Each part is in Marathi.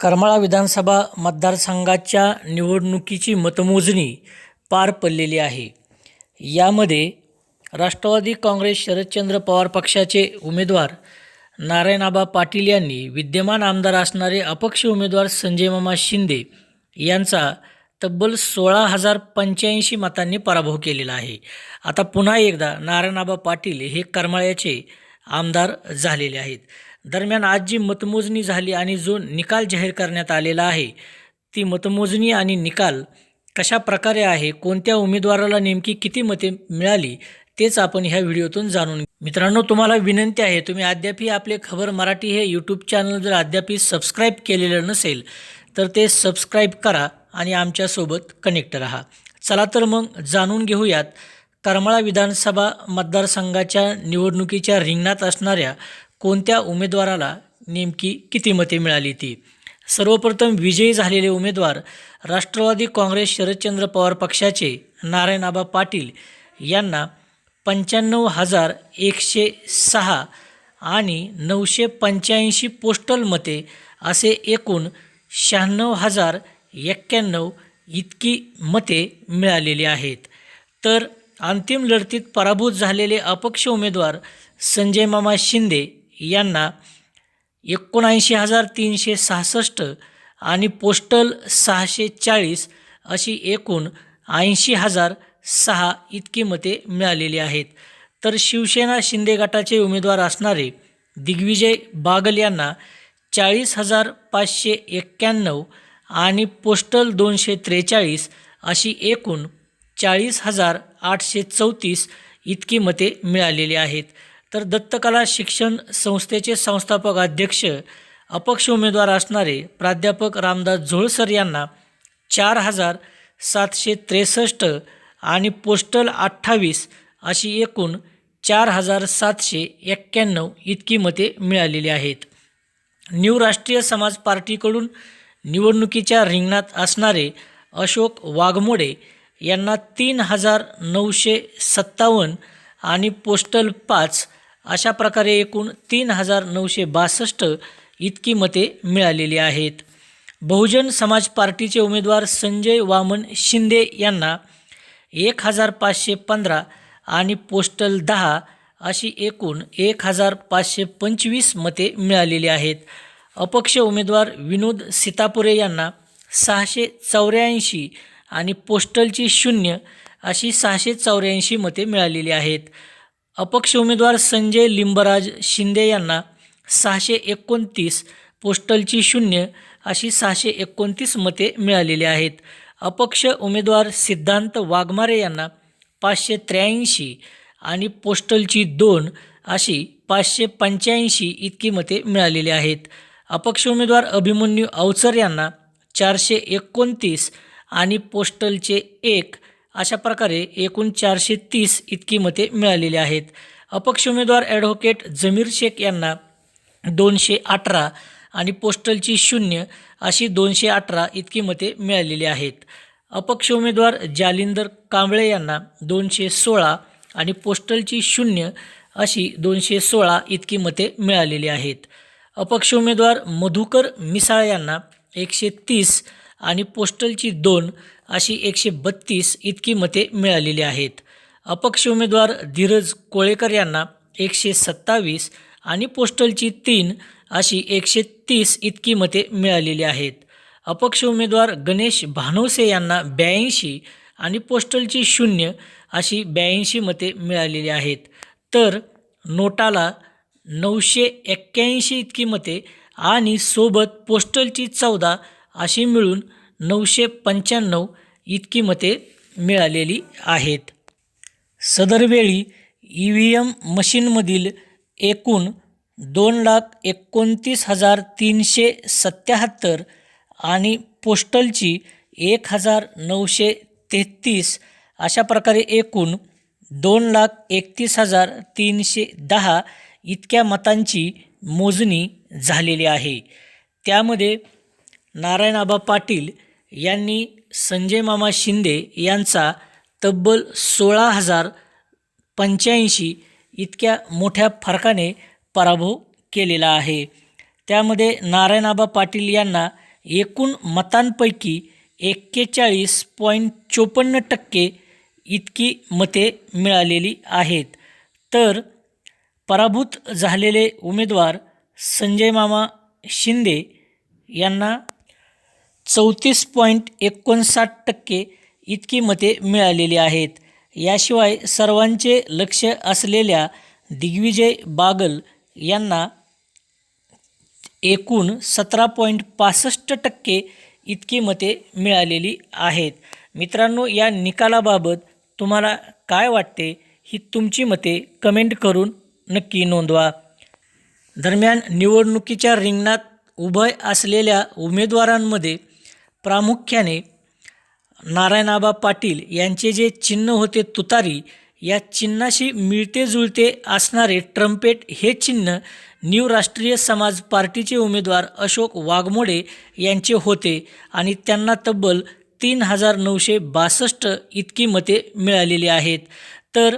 करमाळा विधानसभा मतदारसंघाच्या निवडणुकीची मतमोजणी पार पडलेली आहे. यामध्ये राष्ट्रवादी काँग्रेस शरदचंद्र पवार पक्षाचे उमेदवार नारायणाबा पाटील यांनी विद्यमान आमदार असणारे अपक्ष उमेदवार संजय मामा शिंदे यांचा तब्बल सोळा हजार पंच्याऐंशी मतांनी पराभव केलेला आहे. आता पुन्हा एकदा नारायणाबा पाटील हे करमाळ्याचे आमदार झालेले आहेत. दरम्यान आज जी मतमोजणी झाली आणि जो निकाल जाहीर करण्यात आलेला आहे ती मतमोजणी आणि निकाल कशा प्रकारे आहे कोणत्या उमेदवाराला नेमकी किती मते मिळाली तेच आपण ह्या व्हिडिओतून जाणून मित्रांनो तुम्हाला विनंती आहे तुम्ही अद्यापही आपले खबर मराठी हे यूट्यूब चॅनल जर अद्यापही सबस्क्राईब केलेलं नसेल तर ते सबस्क्राईब करा आणि आमच्यासोबत कनेक्ट राहा. चला तर मग जाणून घेऊयात करमाळा विधानसभा मतदारसंघाच्या निवडणुकीच्या रिंगणात असणाऱ्या कोणत्या उमेदवाराला नेमकी किती मते मिळाली ती? सर्वप्रथम विजयी झालेले उमेदवार राष्ट्रवादी काँग्रेस शरदचंद्र पवार पक्षाचे नारायणआबा पाटील यांना पंच्याण्णव हजार एकशे सहा आणि नऊशे पंच्याऐंशी पोस्टल मते असे एकूण शहाण्णव हजार एक्क्याण्णव इतकी मते मिळालेली आहेत. तर अंतिम लढतीत पराभूत झालेले अपक्ष उमेदवार संजय मामा शिंदे यांना एकोणऐंशी हजार तीनशे सहासष्ट आणि पोस्टल सहाशे चाळीस अशी एकूण ऐंशी हजार सहा इतकी मते मिळालेली आहेत. तर शिवसेना शिंदे गटाचे उमेदवार असणारे दिग्विजय बागल यांना चाळीस हजार पाचशे एक्क्याण्णव आणि पोस्टल दोनशे त्रेचाळीस अशी एकूण चाळीस हजार आठशे चौतीस इतकी मते मिळालेली आहेत. तर दत्तकला शिक्षण संस्थेचे संस्थापक अध्यक्ष अपक्ष उमेदवार असणारे प्राध्यापक रामदास झोळसर यांना चार हजार सातशे त्रेसष्ट आणि पोस्टल अठ्ठावीस अशी एकूण चार हजार सातशे एक्क्याण्णव इतकी मते मिळालेली आहेत. न्यू राष्ट्रीय समाज पार्टीकडून निवडणुकीच्या रिंगणात असणारे अशोक वाघमोडे यांना तीन हजार नऊशे सत्तावन्न आणि पोस्टल पाच अशा प्रकारे एकूण तीन हजार नऊशे बासष्ट इतकी मते मिळालेली आहेत. बहुजन समाज पार्टीचे उमेदवार संजय वामन शिंदे यांना एक हजार पाचशे पंधरा आणि पोस्टल दहा अशी एकूण एक हजार पाचशे पंचवीस मते मिळालेली आहेत. अपक्ष उमेदवार विनोद सीतापुरे यांना सहाशे चौऱ्याऐंशी आणि पोस्टलची शून्य अशी सहाशे चौऱ्याऐंशी मते मिळालेली आहेत. अपक्ष उमेदवार संजय लिंबराज शिंदे यांना सहाशे एकोणतीस पोस्टलची शून्य अशी सहाशे एकोणतीस मते मिळालेली आहेत. अपक्ष उमेदवार सिद्धांत वाघमारे यांना पाचशे त्र्याऐंशी आणि पोस्टलची दोन अशी पाचशे पंच्याऐंशी इतकी मते मिळालेली आहेत. अपक्ष उमेदवार अभिमन्यू अवचर यांना चारशे एकोणतीस आणि पोस्टलचे एक अशा प्रकारे एकूण चारशे तीस इतकी मते मिळालेली आहेत. अपक्ष उमेदवार ॲडव्होकेट जमीर शेख यांना दोनशे अठरा आणि पोस्टलची शून्य अशी दोनशे अठरा इतकी मते मिळालेली आहेत. अपक्ष उमेदवार जालिंदर कांबळे यांना दोनशे सोळा आणि पोस्टलची शून्य अशी दोनशे सोळा इतकी मते मिळालेली आहेत. अपक्ष उमेदवार मधुकर मिसाळ यांना एकशे तीस आणि पोस्टलची दोन अशी एकशे बत्तीस इतकी मते मिळालेली आहेत. अपक्ष उमेदवार धीरज कोळेकर यांना एकशे सत्तावीस आणि पोस्टलची तीन अशी एकशे तीस इतकी मते मिळालेली आहेत. अपक्ष उमेदवार गणेश भानोसे यांना ब्याऐंशी आणि पोस्टलची शून्य अशी ब्याऐंशी मते मिळालेली आहेत. तर नोटाला नऊशे एक्क्याऐंशी इतकी मते आणि सोबत पोस्टलची चौदा अशी मिळून नऊशे पंच्याण्णव इतकी मते मिळालेली आहेत. सदरवेळी ई व्ही एम मशीनमधील एकूण दोन लाख एकोणतीस हजार तीनशे सत्याहत्तर आणि पोस्टलची एक हजार नऊशे तेहतीस अशा प्रकारे एकूण दोन लाख एकतीस हजार तीनशे दहा इतक्या मतांची मोजणी झालेली आहे. त्यामध्ये नारायणाबा पाटील यांनी संजय मामा शिंदे यांचा तब्बल सोळा हजार पंच्याऐंशी इतक्या मोठ्या फरकाने पराभव केलेला आहे. त्यामध्ये नारायणाबा पाटील यांना एकूण मतांपैकी एक्केचाळीस पॉईंट चोपन्न टक्के इतकी मते मिळालेली आहेत. तर पराभूत झालेले उमेदवार संजय मामा शिंदे यांना चौतीस पॉईंट एकोणसाठ टक्के इतकी मते मिळालेली आहेत. याशिवाय सर्वांचे लक्ष असलेल्या दिग्विजय बागल यांना एकूण सतरा पॉईंट पासष्ट टक्के इतकी मते मिळालेली आहेत. मित्रांनो या निकालाबाबत तुम्हाला काय वाटते ही तुमची मते कमेंट करून नक्की नोंदवा. दरम्यान निवडणुकीच्या रिंगणात उभय असलेल्या उमेदवारांमध्ये प्रामुख्याने नारायणाबा पाटील यांचे जे चिन्ह होते तुतारी या चिन्हाशी मिळते जुळते असणारे ट्रम्पेट हे चिन्ह न्यू राष्ट्रीय समाज पार्टीचे उमेदवार अशोक वाघमोडे यांचे होते आणि त्यांना तब्बल तीन हजार नऊशे बासष्ट इतकी मते मिळालेली आहेत. तर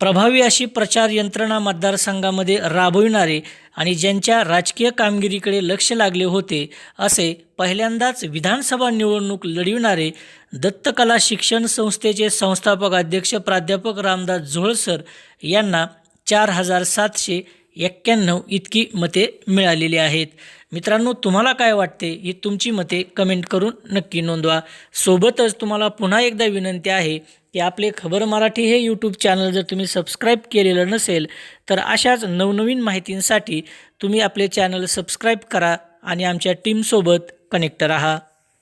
प्रभावी अशी प्रचार यंत्रणा मतदारसंघामध्ये राबविणारे आणि ज्यांच्या राजकीय कामगिरीकडे लक्ष लागले होते असे पहिल्यांदाच विधानसभा निवडणूक लढविणारे दत्तकला शिक्षण संस्थेचे संस्थापक अध्यक्ष प्राध्यापक रामदास झोळसर यांना चार हजार सातशे एक्क्याण्णव इतकी मते मिळालेली आहेत. मित्रांनो तुम्हाला काय वाटते? ही तुमची मते कमेंट करून नक्की नोंदवा. सोबतच तुम्हाला पुन्हा एकदा विनंती आहे की आपले खबर मराठी हे यूट्यूब चॅनल जर तुम्ही सबस्क्राईब केलेलं नसेल तर अशाच नवनवीन माहितींसाठी तुम्ही आपले चॅनल सबस्क्राईब करा आणि आमच्या टीमसोबत कनेक्ट राहा.